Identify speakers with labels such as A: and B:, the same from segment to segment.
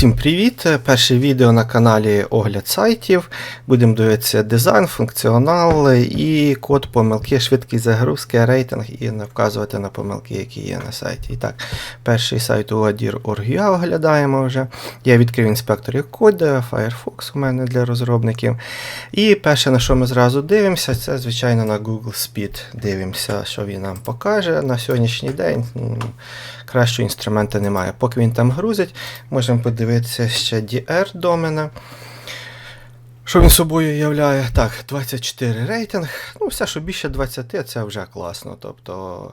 A: Усім привіт! Перше відео на каналі Огляд сайтів. Будемо дивитися дизайн, функціонал і код помилки, швидкість загрузки, рейтинг і не вказувати на помилки, які є на сайті. І так, перший сайт uadir.org.ua оглядаємо вже. Я відкрив інспекторів коду, Firefox у мене для розробників. І перше, на що ми зразу дивимося, це, звичайно, на Google Speed. Дивимося, що він нам покаже на сьогоднішній день. Кращого інструмента немає. Поки він там грузить, можемо подивитися ще DR домена. Що він собою являє? Так, 24 рейтинг. Ну, все, що більше 20, це вже класно. Тобто,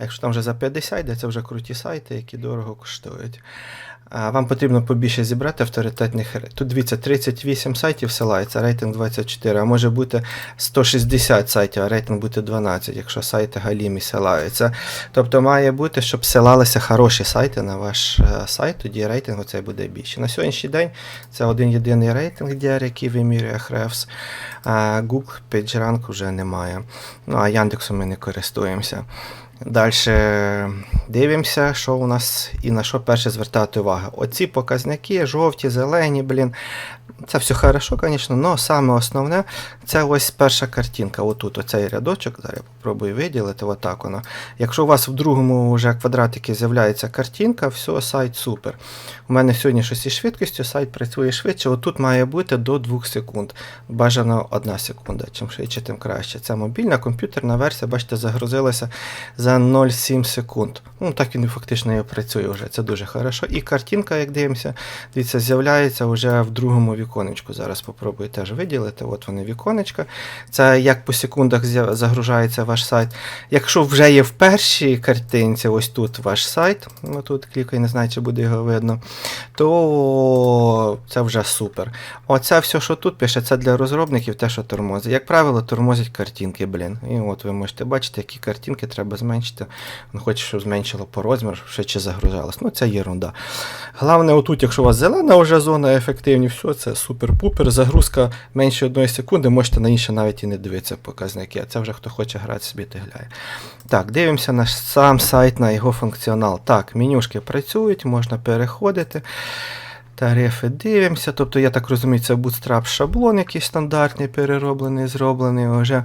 A: якщо там вже за 50 йде, це вже круті сайти, які дорого коштують. Вам потрібно побільше зібрати авторитетних. Тут дивіться, 38 сайтів ссилається, рейтинг 24, а може бути 160 сайтів, а рейтинг бути 12, якщо сайти галімі ссилаються. Тобто має бути, щоб ссилалися хороші сайти на ваш е, сайт, тоді рейтинг оцей буде більше. На сьогоднішній день це один єдиний рейтинг DR, який вимірює Ahrefs, Google PageRank вже немає. Ну а Яндексом ми не користуємося. Далі дивимося, що у нас і на що перше звертати увагу. Оці показники, жовті, зелені, блін. Це все хорошо, звісно, але саме основне це ось перша картинка. Отут, оцей рядочок. Зараз я попробую виділити. Отак воно. Якщо у вас в другому вже квадратикі з'являється картинка, все, сайт супер. У мене сьогодні щось із швидкістю, сайт працює швидше. Отут має бути до 2 секунд. Бажано 1 секунда. Чим швидше, тим краще. Це мобільна комп'ютерна версія, бачите, загрузилася за 0,7 секунд. Ну, так він фактично і працює вже. Це дуже хорошо. І картинка, як дивимося, дивіться, з'являється вже в другому віконечку. Зараз попробую теж виділити. От вони віконечка. Це як по секундах загружається ваш сайт. Якщо вже є в першій картинці, ось тут ваш сайт, ну тут клікай, не знаю, чи буде його видно, то це вже супер. Оце все, що тут пише, це для розробників, те, що тормозить. Як правило, тормозять картинки, блін. І от ви можете бачити, які картинки треба зменшити. Він хоче, щоб зменшило по розміру, щоб швидше загружалось. Ну, це єрунда. Головне, отут, якщо у вас зелена вже зона ефективні, все, це супер-пупер. Загрузка менше одної секунди, можете на інше навіть і не дивитися показники. А Це вже хто хоче грати собі тигляє. Так, дивимося на сам сайт, на його функціонал. Так, менюшки працюють, можна переходити. Тарифи дивимося. Тобто, я так розумію, це Bootstrap шаблон, якийсь стандартний, перероблений, зроблений вже.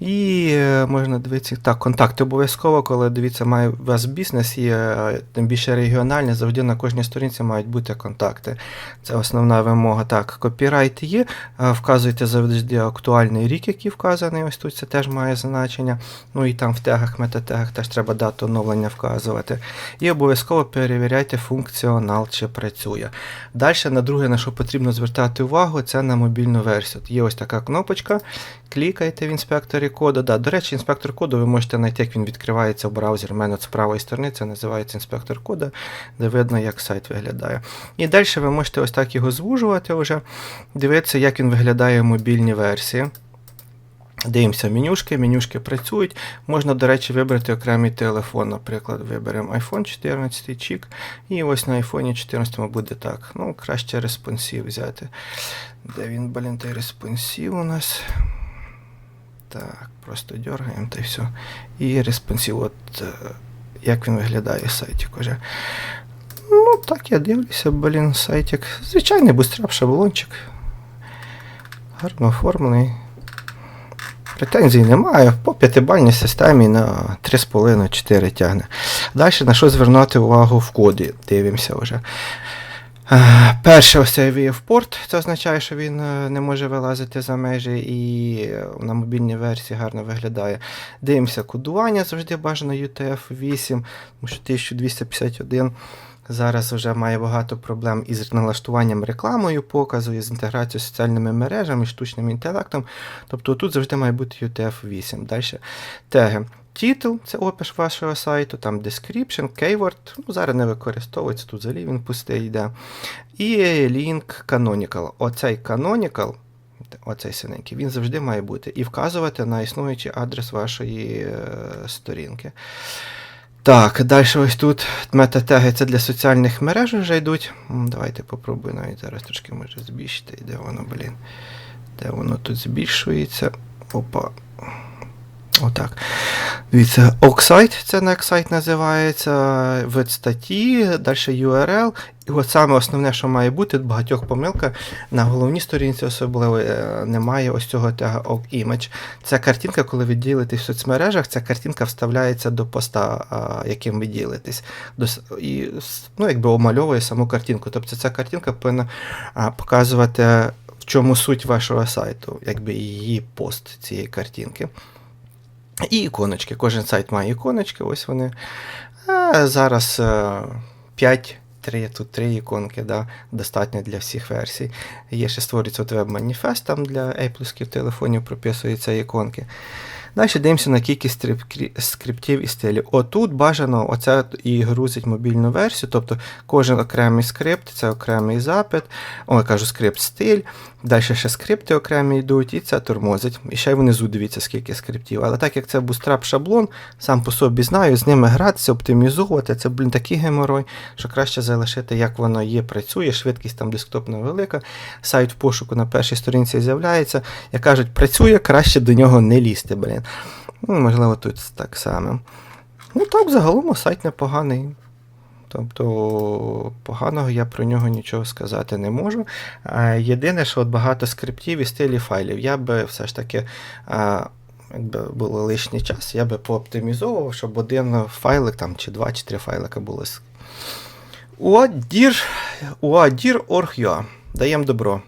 A: І е, можна дивитися, так, контакти обов'язково, коли дивіться, має у вас бізнес є, тим більше регіональний, завжди на кожній сторінці мають бути контакти. Це основна вимога. Так, копірайт є, вказуйте завжди актуальний рік, який вказаний. Ось тут це теж має значення. Ну і там в тегах, метатегах теж треба дату оновлення вказувати. І обов'язково перевіряйте функціонал, чи працює. Далі, на друге, на що потрібно звертати увагу, це на мобільну версію. Є ось така кнопочка. Клікайте в інспекторі коду. Да, до речі, інспектор коду ви можете знайти, як він відкривається в браузері. У мене з правої сторони це називається інспектор коду, де видно, як сайт виглядає. І далі ви можете ось так його звужувати, вже, дивитися, як він виглядає в мобільній версії. Дивимося менюшки, менюшки працюють. Можна, до речі, вибрати окремий телефон. Наприклад, виберемо iPhone 14 чік. І ось на iPhone 14 буде так. Ну, краще респонсів взяти. Де він, блін, той респонсів у нас? Так, просто дергаємо та й все. І респонсів, от е, як він виглядає сайтик уже. Ну, так я дивлюся, блін, сайтик. Звичайний бустрап шаблончик. Гарно оформлений. Претензій немає. По п'ятибальній системі на 3,5-4 тягне. Далі на що звернути увагу в коді. Дивимося вже. Е, Перше, ось цей це означає, що він е, не може вилазити за межі і е, на мобільній версії гарно виглядає. Дивимося кодування, завжди бажано UTF-8, тому що 1251 зараз вже має багато проблем із налаштуванням рекламою, показу, із інтеграцією з соціальними мережами, штучним інтелектом. Тобто тут завжди має бути UTF-8. Далі теги. Титул це опис вашого сайту, там description, keyword, ну, зараз не використовується, тут взагалі він пустий йде. І link canonical. Оцей canonical, оцей синенький, він завжди має бути. І вказувати на існуючий адрес вашої е, сторінки. Так, далі ось тут метатеги це для соціальних мереж вже йдуть. Давайте попробую навіть зараз трошки може збільшити. Де воно, блін? Де воно тут збільшується? Опа. Отак. Дивіться, Оксайт, це як сайт називається, вид статті, далі URL. І от саме основне, що має бути, багатьох помилка. На головній сторінці особливо е, немає ось цього Oak Image. Ця картинка, коли ви ділитесь в соцмережах, ця картинка вставляється до поста, яким ви ділитесь. До, і ну, якби омальовує саму картинку. Тобто ця картинка повинна показувати, в чому суть вашого сайту, якби її пост цієї картинки. І іконочки. Кожен сайт має іконочки, ось вони. А зараз 5, 3, тут 3 іконки, да, достатньо для всіх версій. Є ще створюється веб-маніфест, там для Apple телефонів прописуються іконки. Далі дивимося на кількість скриптів і стилів. Отут бажано оце і грузить мобільну версію, тобто кожен окремий скрипт це окремий запит, о, кажу скрипт стиль, далі ще скрипти окремі йдуть, і це тормозить. І ще й внизу дивіться, скільки скриптів. Але так як це bootstrap шаблон, сам по собі знаю, з ними гратися, оптимізувати, це, блін, такий геморой, що краще залишити, як воно є, працює, швидкість там десктопна велика, сайт в пошуку на першій сторінці з'являється. Як кажуть, працює, краще до нього не лізти, блін. Ну, можливо, тут так само. Ну так, загалом сайт непоганий. Тобто поганого я про нього нічого сказати не можу. Єдине, що от багато скриптів і стилів файлів. Я би все ж таки, якби було лишній час, я би пооптимізовував, щоб один файлик там, чи два, чи три файлика Уадір, уадір.org.ua. Даємо добро.